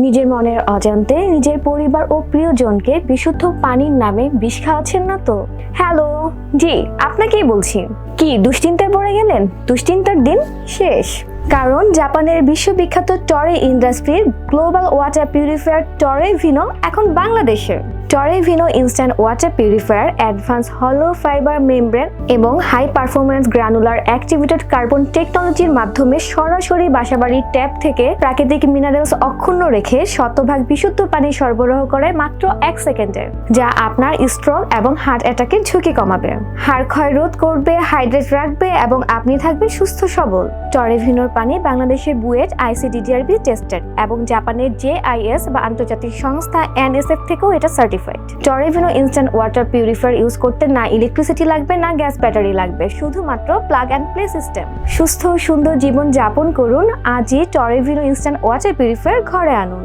নিজের মনের অজান্তে নিজের পরিবার ও প্রিয়জনকে বিশুদ্ধ পানির নামে বিষ খাওয়াচ্ছেন না তো? হ্যালো, জি, আপনাকেই বলছি। কি, দুশ্চিন্তায় পড়ে গেলেন? দুশ্চিন্তার দিন শেষ। কারণ জাপানের বিশ্ববিখ্যাত টরে ইন্ডাস্ট্রির গ্লোবাল ওয়াটার পিউরিফায়ার টরে ভিনো এখন বাংলাদেশে। টরে ভিনো ইনস্ট্যান্ট ওয়াটার পিউরিফায়ার অ্যাডভান্স হলো ফাইবার মেমব্রেন এবং high performance granular activated carbon টেকনোলজির মাধ্যমে সরাসরি বাসাবাড়ির ট্যাপ থেকে প্রাকৃতিক মিনারেলস অক্ষুণ্ণ রেখে শতভাগ বিশুদ্ধ পানি সরবরাহ করে মাত্র এক সেকেন্ডে, যা আপনার স্ট্রোক এবং হার্ট অ্যাটাকের ঝুঁকি কমাবে। হাড় ক্ষয় রোধ করবে হাইড্রেট রাখবে এবং আপনি থাকবে সুস্থ সবল। টরেভিনোর পানি বাংলাদেশের বুয়েট আইসিডিডিআরবি টেস্টেড এবং জাপানের জেআইএস বা আন্তর্জাতিক সংস্থা এনএসএফ থেকেও এটা certified টরেভিনো instant water purifier use করতে না ইলেকট্রিসিটি লাগবে না গ্যাস ব্যাটারি লাগবে শুধুমাত্র প্লাগ অ্যান্ড প্লে সিস্টেম সুস্থ সুন্দর জীবন যাপন করুন আজই টরেভিনো ইনস্ট্যান্ট ওয়াটার পিউরিফায়ার ঘরে আনুন